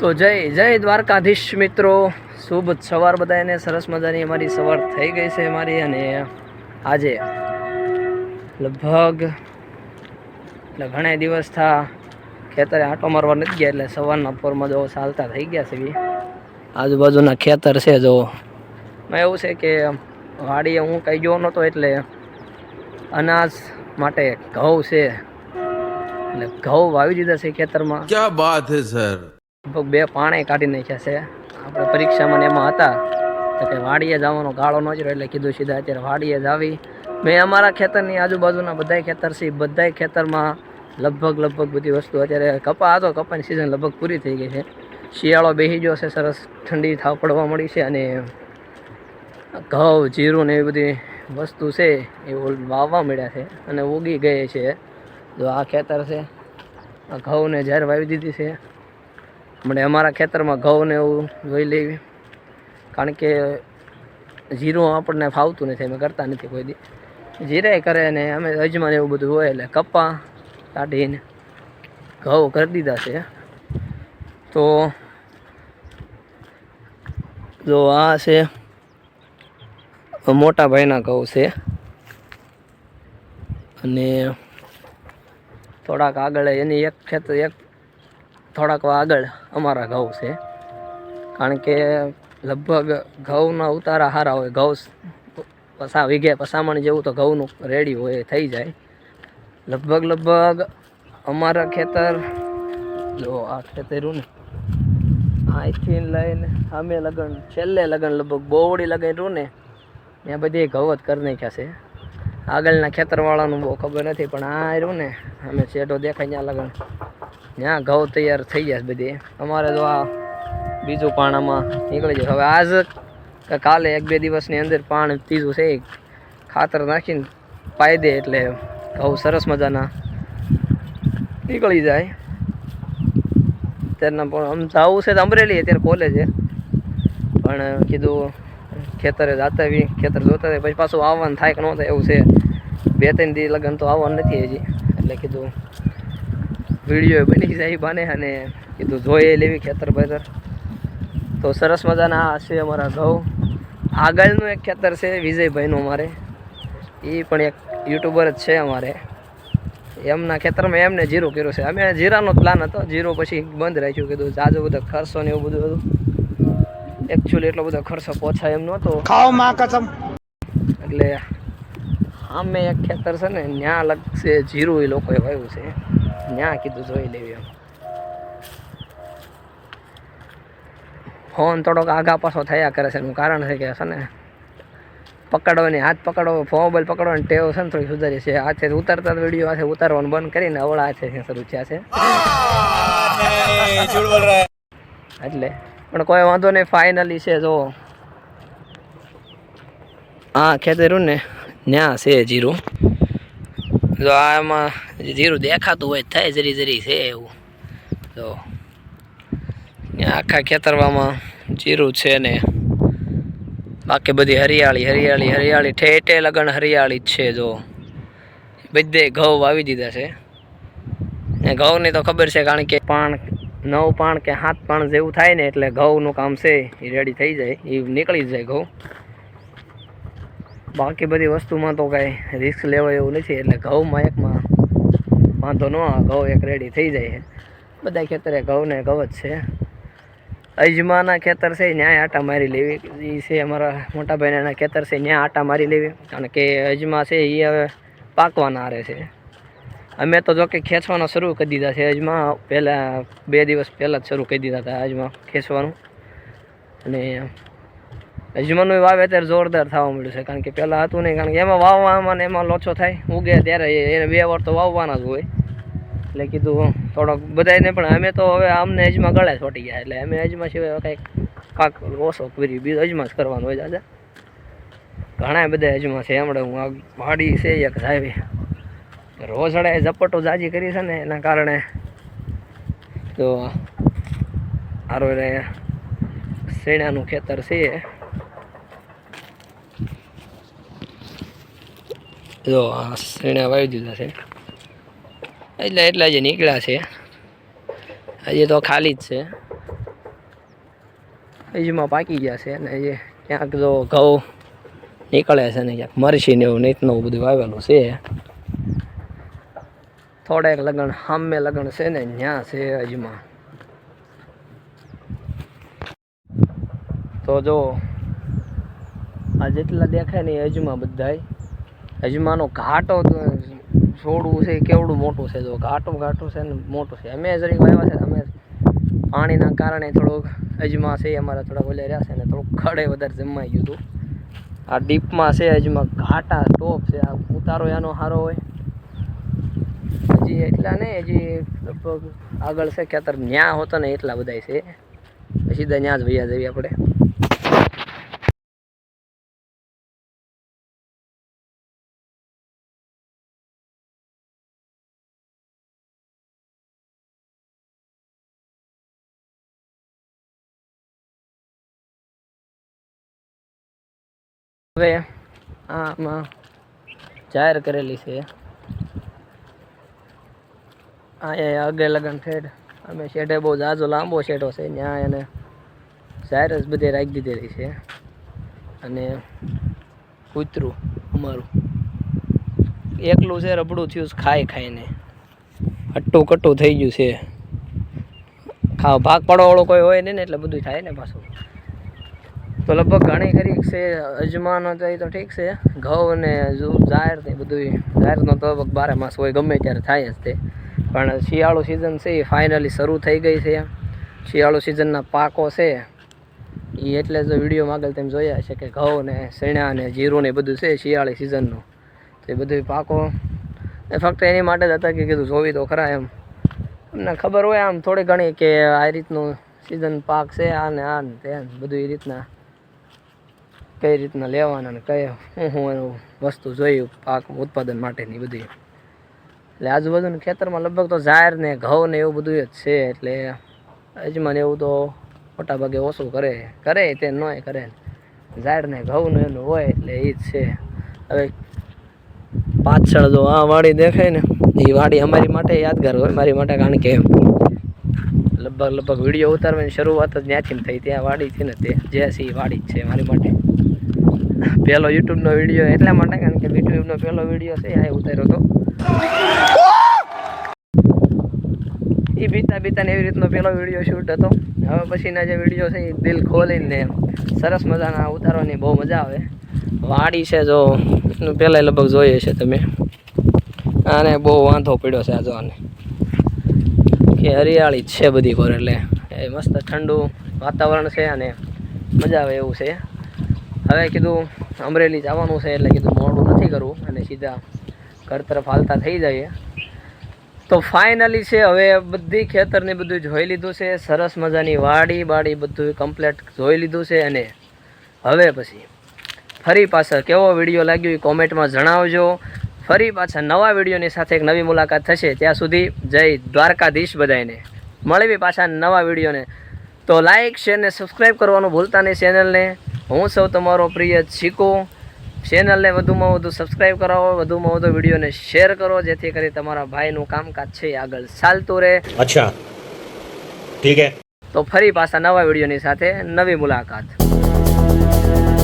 તો જય જય દ્વારકાધીશ મિત્રો. શુભ સવાર બધાને સરસ મજાની અમારી સવાર થઈ ગઈ છે અમારી અને આજે લગભગ, એટલે ઘણા દિવસ થા, ખેતરે આંટો મારવા નથી ગયા, એટલે સવારના પોરમાં જો ચાલતા થઈ ગયા છે આજુબાજુના ખેતર છે જો. એવું છે કે વાડીએ હું કંઈ ગયો નહોતો એટલે અનાજ માટે ઘઉં છે. એટલે ઘઉં વાવી દીધા છે ખેતરમાં. ક્યાં વાત છે સર? લગભગ બે પાણે કાઢી નાખ્યા છે. આપણે પરીક્ષામાં એમાં હતા. તો કે વાડીએ જવાનો ગાળો ન રહ્યો એટલે કીધું સીધા અત્યારે વાડીએ જ આવી. મેં અમારા ખેતરની આજુબાજુના બધાય ખેતર છે. બધાય ખેતરમાં લગભગ લગભગ બધી વસ્તુ અત્યારે કપા હતો. કપાની સિઝન લગભગ પૂરી થઈ ગઈ છે. શિયાળો બેસી ગયો છે. સરસ ઠંડી થાવ પડવા મળી છે અને ઘઉં, જીરું ને એવી બધી વસ્તુ છે એ વાવવા મળ્યા છે અને ઉગી ગઈ છે. જો આ ખેતર છે. આ ઘઉંને ઝેર વાવી દીધી છે. મને અમારા ખેતરમાં ઘઉં ને એવું જોઈ લેવી. કારણ કે જીરું આપણને ફાવતું નથી, અમે કરતા નથી કોઈ દી. જીરાય કરે ને અમે અજમાન એવું બધું હોય એટલે કપા કાઢીને ઘઉં કરી દીધા છે. તો જો આ છે મોટા ભાઈના ઘઉં છે. અને થોડાક આગળ એની એક ખેતર એક થોડાક આગળ અમારા ઘઉં છે. કારણ કે લગભગ ઘઉંના ઉતારા સારા હોય, ઘઉં પસા વીઘે પસામણ જેવું તો ઘઉંનું રેડી હોય થઈ જાય. લગભગ લગભગ અમારા ખેતર, જો આ ખેતરું ને અહીંથી લઈને અમે લગન, છેલ્લે લગન લગભગ બોવડી લગાવ્યું ને, ત્યાં બધી ઘઉં જ કરી નાખ્યા છે. આગળના ખેતરવાળાનું બહુ ખબર નથી, પણ આ રહ્યું ને, અમે શેઢો દેખાય ત્યાં લગન. ત્યાં ઘઉં તૈયાર થઈ ગયા બધી. અમારે તો આ બીજું પાણામાં નીકળી જાય હવે આજ કે કાલે એક બે દિવસની અંદર પાણ ત્રીજું છે ખાતર નાખીને પાઈ દે એટલે ઘઉં સરસ મજાના નીકળી જાય. અત્યારના પણ આમ જવું છે તો અમરેલી, અત્યારે કોલેજે. પણ કીધું ખેતરે જાતા બી ખેતર જોતા પછી પાછું આવવાનું થાય કે ન થાય એવું છે. બે ત્રણ દી લગન તો આવવાનું નથી હજી. એટલે કીધું વીડિયો બની જાય બાને અને કીધું જોઈએ લેવી ખેતર બેતર તો સરસ મજાના આ છે અમારા ઘઉં. આગળનું એક ખેતર છે વિજયભાઈનું અમારે. એ પણ એક યુટ્યુબર જ છે અમારે. એમના ખેતરમાં એમને જીરું કર્યું છે. અમે જીરાનો પ્લાન હતો. જીરો પછી બંધ રાખ્યું. કીધું જાજો બધો ખર્ચો ને એવું બધું હતું. એકચ્યુઅલી એટલો બધો ખર્ચો પોછાય એમ નહોતો ખાઓ માં કસમ એટલે આમે એક ખેતર છે ને ત્યાં લગશે જીરું એ લોકોએ વાવ્યું છે. ત્યાં કીધું જોઈ લેવી એમ ફોન થોડોક આગા પાછો થયા કરે છે, એનું કારણ છે કે છે ને, પકડવાની, હાથ પકડો મોબાઈલ પકડવાની ટેવ છે ને થોડી સુધારી છે. હાથે ઉતારતા વીડિયો હાથે ઉતારવાનું બંધ કરીને અવળા હાથે શરૂ થયા છે. એટલે, પણ કોઈ વાંધો નહીં ફાઇનલી છે જો હા ખેતરું ને, ન્યા છે જીરું. જો આમાં જીરું દેખાતું હોય થાય જરી જરી છે એવું. તો આખા ખેતરવામાં જીરું છે ને. બાકી બધી હરિયાળી હરિયાળી હરિયાળી ઠેઠે લગન હરિયાળી જ છે, જો. બધે ઘઉં વાવી દીધા છે. ને ઘઉંની તો ખબર છે કારણ કે પાણ, નવ પાણ કે સાત પાણ જેવું થાય ને એટલે ઘઉંનું કામ છે, એ રેડી થઈ જાય, એ નીકળી જાય ઘઉં. બાકી બધી વસ્તુમાં તો કાંઈ રિસ્ક લેવાય એવું નથી, એટલે ઘઉંમાં એકમાં વાંધો ન ઘઉં એક રેડી થઈ જાય બધા ખેતરે ઘઉં ને ઘઉં જ છે. અજમાના ખેતર છે, ન્યાય આટા મારી લેવી. એ છે અમારા મોટા ભાઈના ખેતર છે ત્યાં આટા મારી લેવી. કારણ કે અજમા છે એ હવે પાકવાના આરે છે. અમે તો જોકે ખેંચવાના શરૂ કરી દીધા છે અજમા. પહેલાં બે દિવસ પહેલાં જ શરૂ કરી દીધા હતા અજમા ખેંચવાનું. અને અજમાનું વાવેતર જોરદાર થવા મળ્યું છે. કારણ કે પહેલાં હતું નહીં, કારણ કે એમાં વાવવામાં ને એમાં લોચો થાય, ઉગે ત્યારે એને બે વાર તો વાવવાના જ હોય. એટલે કીધું થોડોક બધાને પણ અમે તો હવે અમને અજમા ગળે છોટી ગયા, એટલે અમે અજમા સિવાય કંઈક કાંક ઓછો કરી બીજો અજમા જ કરવાનું હોય દાદા. ઘણા બધા અજમા છે, હમણાં હું આ વાડી છે એક જાવી રોજડાએ ઝપટો જાજી કરી છે ને, એના કારણે તો આરો શેણાનું ખેતર છે. જો શેણા વાવી દીધા છે. એટલે એટલા જે નીકળ્યા છે. હજી તો ખાલી જ છે. એજમાં પાકી ગયા છે અને જે ક્યાંક જો ઘઉં નીકળે છે ને ક્યાંક મરશી ને એવું નીતનું બધું વાવેલું છે. થોડેક લગ્ન સામે લગ્ન છે ને ત્યાં છે હજમાં. તો જો આ જેટલા દેખાય ને એ અજમા બધાય. અજમાનો ઘાટો છોડવું છે કેવડું મોટું છે? જો ઘાટો ઘાટું છે ને મોટું છે. અમે જરીક વાવ્યા છે અમે પાણીના કારણે થોડુંક અજમા છે અમારા થોડાક ઓલે રહ્યા છે ને થોડુંક ખડે વધારે જમાઈ ગયું હતું. આ ડીપમાં છે અજમા ઘાટા ટોપ છે. આ ઉતારો એનો સારો હોય. હજી એટલા ને હજી લગભગ આગળ છે, ખેતર ન્યા હોતો ને એટલા બધા છે. સીધા ન્યા જ વૈયા જઈએ આપણે. હવે આમાં જાહેર કરેલી છે. અહીંયા આગે લગન ઠેઠ અમે શેઠે બહુ જાજો લાંબો શેઠો છે ત્યાં એને જાહેર જ બધે રાખી દીધેલી છે. અને કૂતરું અમારું. એકલું છે, રબડું થયું ખાય ખાઈ ખાઈને. હટ્ટું કટ્ટું થઈ ગયું છે. ખા ભાગ પાડવાવાળો કોઈ હોય નહીં ને એટલે બધું થાય ને પાછું. તો લગભગ ઘણી ખરી છે, અજમાનો તો એ તો ઠીક છે. ઘઉં ને જાહેર ને બધું જાહેરનો તો બારે માસ હોય, ગમે ત્યારે થાય જ તે. પણ શિયાળુ સિઝન છે, એ ફાઇનલી શરૂ થઈ ગઈ છે. શિયાળુ સિઝનના પાકો છે. એ એટલે જો વીડિયો આગળ તેમ જોયા છે કે ઘઉં ને શેણા ને જીરું ને બધું છે શિયાળી સિઝનનું તો એ બધું પાકો. એ ફક્ત એની માટે જ હતા કે કીધું જોવી તો ખરા એમ. અમને ખબર હોય આમ થોડી ઘણી કે આ રીતનું સિઝન પાક છે આ ને આ ને તે બધું એ રીતના. કઈ રીતના લેવાના ને કઈ શું શું એનું વસ્તુ જોયું પાક ઉત્પાદન માટેની બધી. એટલે આજુબાજુના ખેતરમાં લગભગ તો ઝાર ને ઘઉં ને એવું બધું જ છે, એટલે અજમાન એવું તો મોટા ભાગે ઓછું કરે. કરે તે ન કરે. ઝાડ ને ઘઉં ને એનું હોય એટલે એ જ છે. હવે પાછળ જો આ વાડી દેખાય ને એ વાડી અમારી માટે યાદગાર હોય, મારી માટે કારણ કે લગભગ લગભગ વીડિયો ઉતારવાની શરૂઆત જ ત્યાંથી થઈ. ત્યાં વાડી છે ને તે, જે છે વાડી જ છે મારી માટે. પહેલો યુટ્યુબનો વીડિયો એટલા માટે, કારણ કે યુટ્યુબનો પહેલો વીડિયો છે એ ઉતાર્યો હતો એ બીતા બીતા ને એવી રીતનો પહેલો વીડિયો શૂટ હતો. હવે પછીના જે વીડિયો છે એ દિલ ખોલીને સરસ મજાના ઉતારવાની બહુ મજા આવે. વાડી છે જો પહેલાં લગભગ જોઈએ છે તમે. આને બહુ વાંધો પડ્યો છે આ જો આને કે હરિયાળી છે બધી ઘર એટલે. એ મસ્ત ઠંડુ વાતાવરણ છે અને મજા આવે એવું છે. હવે કીધું અમરેલી જવાનું છે એટલે કીધું મોડું નથી કરવું અને સીધા ઘર તરફ હાલતા થઈ જઈએ. તો ફાઇનલી છે, હવે બધી ખેતરને બધું જોઈ લીધું છે, સરસ મજાની વાડી બાડી બધું કમ્પ્લેટ જોઈ લીધું છે અને હવે પછી ફરી પાછા કેવો વીડિયો લાગ્યો એ કોમેન્ટમાં જણાવજો. ફરી પાછા નવા વિડીયોની સાથે એક નવી મુલાકાત થશે. ત્યાં સુધી જય દ્વારકાધીશ બધાને મળવી પાછા નવા વિડીયોને. તો લાઈક શેર ને સબસ્ક્રાઈબ કરવાનું ભૂલતા નહીં ચેનલને હું સૌ તમારો પ્રિય શીખો ચેનલને વધુમાં વધુ સબસ્ક્રાઈબ કરાવો વધુમાં વધુ વિડીયોને શેર કરો જેથી કરી તમારા ભાઈનું કામકાજ છે આગળ ચાલતું રહે. અચ્છા. ઠીક તો ફરી પાછા નવા વિડીયોની સાથે નવી મુલાકાત.